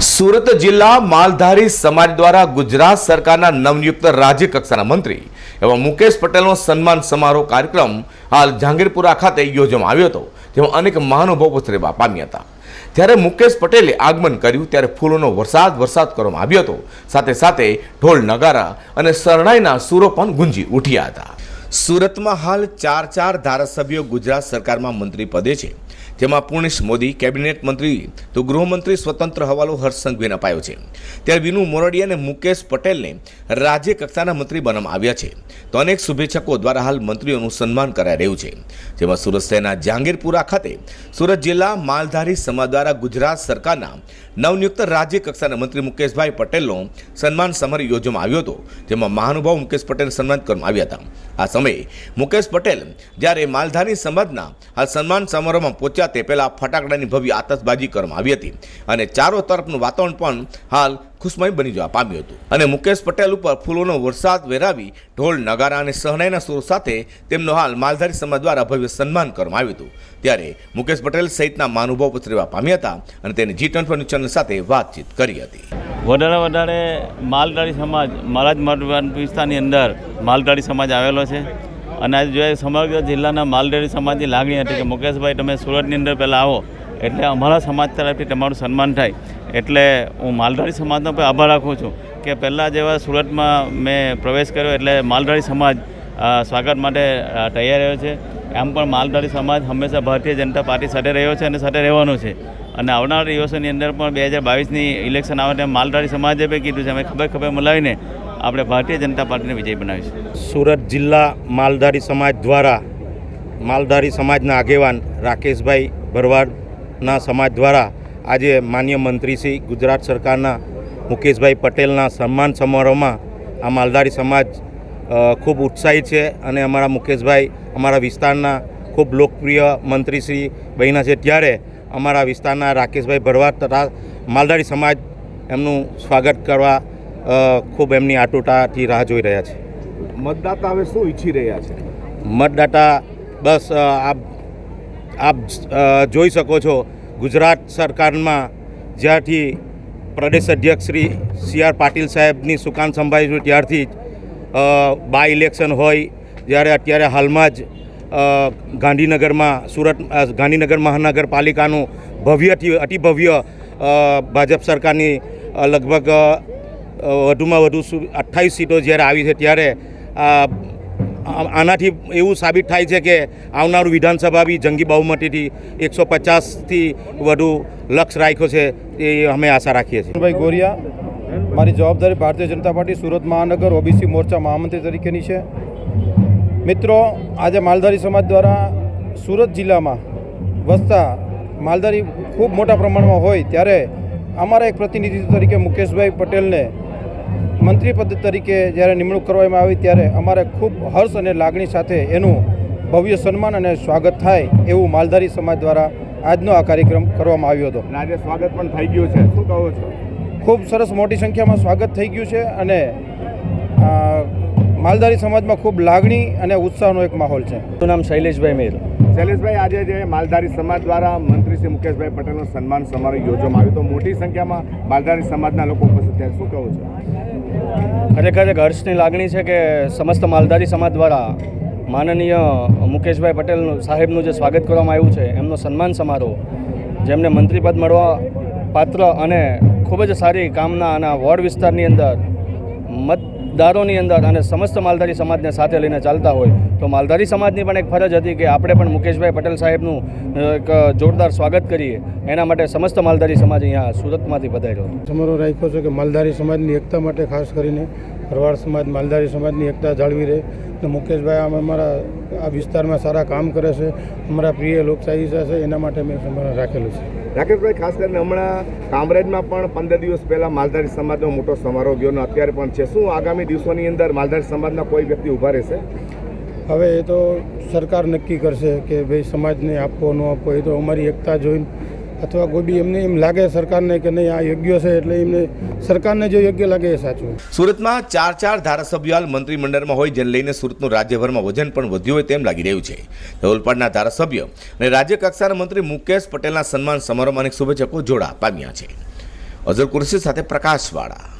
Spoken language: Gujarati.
સુરત જિલ્લા માલધારી સમાજ દ્વારા ગુજરાત સરકારના નવનિયુક્ત રાજ્ય કક્ષાના મંત્રી એવા મુકેશ પટેલનો સન્માન સમારોહ કાર્યક્રમ હાલ જહાંગીરપુરા ખાતે યોજવામાં આવ્યો હતો. જેમાં અનેક મહાનુભાવો ઉપસ્થિત પામ્યા હતા. ત્યારે મુકેશ પટેલે આગમન કર્યું ત્યારે ફૂલોનો વરસાદ વરસાદ કરવામાં આવ્યો હતો. સાથે સાથે ઢોલ નગારા અને શરણાઈના સૂરો પણ ગુંજી ઉઠ્યા હતા. સુરતમાં હાલ ચાર ચાર ધારાસભ્યો ગુજરાત સરકારમાં મંત્રી પદે છે. જેમાં પૂર્ણેશ મોદી, કેબિનેટ મંત્રી તો ગૃહમંત્રી સ્વતંત્ર હવાલો હર્ષ સંઘવીને અપાયો છે. ત્યારે વિનુ મોરડિયા અને મુકેશ પટેલને રાજ્ય કક્ષાના મંત્રી બનાવવામાં આવ્યા છે. તો અનેક શુભેચ્છકો દ્વારા હાલ મંત્રીઓનું સન્માન કરાઈ રહ્યું છે. જેમાં સુરત શહેરના જહાંગીરપુરા ખાતે સુરત જિલ્લા માલધારી સમાજ દ્વારા ગુજરાત સરકારના નવનિયુક્ત રાજ્ય કક્ષાના મંત્રી મુકેશભાઈ પટેલનો સન્માન સમારોહ યોજવામાં આવ્યો હતો. જેમાં મહાનુભાવ મુકેશ પટેલ સન્માનિત કરવામાં આવ્યા હતા. આ સમયે મુકેશ પટેલ જ્યારે માલધારી સમાજના આ સન્માન સમારોહમાં પહોંચ્યા તે પહેલા ફટાકડાની ભવ્ય આતશબાજી કરવામાં આવી હતી. અને ચારો તરફનું વાતાવરણ પણ હાલ ખુશમય બની જવા પામ્યું હતું. અને મુકેશ પટેલ ઉપર ફૂલોનો વરસાદ વેરાવી ઢોલ, નગારા અને સહનાઈના સુર સાથે તેમનો હાલ માલધારી સમાજ દ્વારા ભવ્ય સન્માન કરવામાં આવ્યું હતું. ત્યારે મુકેશ પટેલ સહિતના મહાનુભાવ પથરેવા પામ્યા હતા અને તેને જી ટ્વેન્ટી ચેનલ સાથે વાતચીત કરી હતી. વધારે વધારે માલધારી સમાજ મારા જ વિસ્તારની અંદર માલધારી સમાજ આવેલો છે. અને આજે જોઈએ સમગ્ર જિલ્લાના માલધારી સમાજની લાગણી હતી કે મુકેશભાઈ, તમે સુરતની અંદર પહેલાં આવો, એટલે અમારા સમાજ તરફથી તમારું સન્માન થાય. એટલે હું માલધારી સમાજનો પણ આભાર રાખું છું કે પહેલાં જેવા સુરતમાં મેં પ્રવેશ કર્યો, એટલે માલધારી સમાજ સ્વાગત માટે તૈયાર રહ્યો છે. એમ પણ માલધારી સમાજ હંમેશા ભારતીય જનતા પાર્ટી સાથે રહ્યો છે અને સાથે રહેવાનો છે. અને આવનારા દિવસોની અંદર પણ બે હજાર બાવીસની ઇલેક્શન આવે તેમ માલધારી સમાજે પણ કીધું છે. અમે ખબર ખબર મલાવીને આપણે ભારતીય જનતા પાર્ટીને વિજય બનાવીશું. સુરત જિલ્લા માલધારી સમાજ દ્વારા, માલધારી સમાજના આગેવાન રાકેશભાઈ ભરવાડના સમાજ દ્વારા આજે માન્ય મંત્રી શ્રી ગુજરાત સરકારના મુકેશભાઈ પટેલના સન્માન સમારોહમાં આ માલધારી સમાજ ખૂબ ઉત્સાહિત છે અને અમારા મુકેશભાઈ, અમારા વિસ્તારના ખૂબ લોકપ્રિય મંત્રી શ્રી બન્યા છે. ત્યારે અમારા વિસ્તારના રાકેશભાઈ ભરવાડ તથા માલધારી સમાજ એમનું સ્વાગત કરવા ખૂબ એમની આટોટાથી રાહ જોઈ રહ્યા છે. મતદાતા હવે શું ઈચ્છી રહ્યા છે? મતદાતા બસ આપ આપ જોઈ શકો છો ગુજરાત સરકારમાં જ્યારથી પ્રદેશ અધ્યક્ષ શ્રી સી આર પાટીલ સાહેબની સુકાન સંભાળી છું ત્યારથી બાય ઇલેક્શન હોય જ્યારે અત્યારે હાલમાં જ ગાંધીનગરમાં સુરત ગાંધીનગર મહાનગરપાલિકાનું ભવ્યથી અતિભવ્ય ભાજપ સરકારની લગભગ વધુમાં વધુ અઠ્ઠાવીસ સીટો જ્યારે આવી છે ત્યારે આનાથી એવું સાબિત થાય છે કે આવનારું વિધાનસભા બી જંગી બહુમતીથી એકસો પચાસથી વધુ લક્ષ રાખ્યો છે એ અમે આશા રાખીએ છીએ. ભાઈ ગોરિયા, મારી જવાબદારી ભારતીય જનતા પાર્ટી સુરત મહાનગર, ઓબીસી મોરચા મહામંત્રી તરીકેની છે. મિત્રો, આજે માલધારી સમાજ દ્વારા સુરત જિલ્લામાં વસતા માલધારી ખૂબ મોટા પ્રમાણમાં હોય ત્યારે અમારા એક પ્રતિનિધિ તરીકે મુકેશભાઈ પટેલને મંત્રી પદ તરીકે જ્યારે નિમણૂક કરવામાં આવી ત્યારે અમારે ખૂબ હર્ષ અને લાગણી સાથે એનું ભવ્ય સન્માન અને સ્વાગત થાય એવું માલધારી સમાજ દ્વારા આજનો આ કાર્યક્રમ કરવામાં આવ્યો હતો. અને આજે સ્વાગત પણ થઈ ગયું છે. શું કહો છો? ખૂબ સરસ મોટી સંખ્યામાં સ્વાગત થઈ ગયું છે અને માલધારી સમાજમાં ખૂબ લાગણી અને ઉત્સાહનો એક માહોલ છે. મારું નામ શૈલેષભાઈ મેર. શૈલેષભાઈ આજે જે માલધારી સમાજ દ્વારા મંત્રી શ્રી મુકેશભાઈ પટેલનો સન્માન સમારોહ યોજવામાં આવ્યો તો મોટી સંખ્યામાં માલધારી સમાજના લોકો ઉપસ્થિત થયા. શું કહો છો? ખરેખર એક હર્ષની લાગણી છે કે સમસ્ત માલધારી સમાજ દ્વારા માનનીય મુકેશભાઈ પટેલ સાહેબનું જે સ્વાગત કરવામાં આવ્યું છે, એમનો સન્માન સમારોહ, જેમને મંત્રીપદ મળવા પાત્ર અને ખૂબ જ સારી કામના અને વોર્ડ વિસ્તારની અંદર મતદારોની અંદર અને સમસ્ત માલધારી સમાજને સાથે લઈને ચાલતા હોય તો માલધારી સમાજની પણ એક ફરજ હતી કે આપણે પણ મુકેશભાઈ પટેલ સાહેબનું એક જોરદાર સ્વાગત કરીએ. એના માટે સમસ્ત માલધારી સમાજ અહીંયા સુરતમાંથી પધાર્યો હતો. સમારોહ રાખ્યો છે કે માલધારી સમાજની એકતા માટે ખાસ કરીને ભરવાડ સમાજ માલધારી સમાજની એકતા જાળવી રહે. તો મુકેશભાઈ આમ અમારા આ વિસ્તારમાં સારા કામ કરે છે. અમારા પ્રિય લોકશાહી છે એના માટે મેં સમારોહ રાખેલું છે. રાકેશભાઈ ખાસ કરીને હમણાં કામરેજમાં પણ પંદર દિવસ પહેલાં માલધારી સમાજનો મોટો સમારોહ ગયો અત્યારે પણ છે. શું આગામી દિવસોની અંદર માલધારી સમાજના કોઈ વ્યક્તિ ઊભા રહેશે? હવે એ તો સરકાર નક્કી કરશે કે ભાઈ સમાજને આપવો ન આપવો એ તો અમારી એકતા જોઈને અથવા કોઈ બી એમને એમ લાગે સરકારને કે નહીં, આ યોગ્ય છે એટલે એમને સરકારને જો યોગ્ય લાગે એ સાચું. સુરતમાં ચાર ચાર ધારાસભ્યો હાલ મંત્રીમંડળમાં હોય જેને લઈને સુરતનું રાજ્યભરમાં વજન પણ વધ્યું હોય તેમ લાગી રહ્યું છે. ઓલપાડના ધારાસભ્ય અને રાજ્ય કક્ષાના મંત્રી મુકેશ પટેલના સન્માન સમારોહમાં અનેક શુભેચ્છકો જોડા પામ્યા છે. અઝર કુરશી સાથે પ્રકાશવાળા.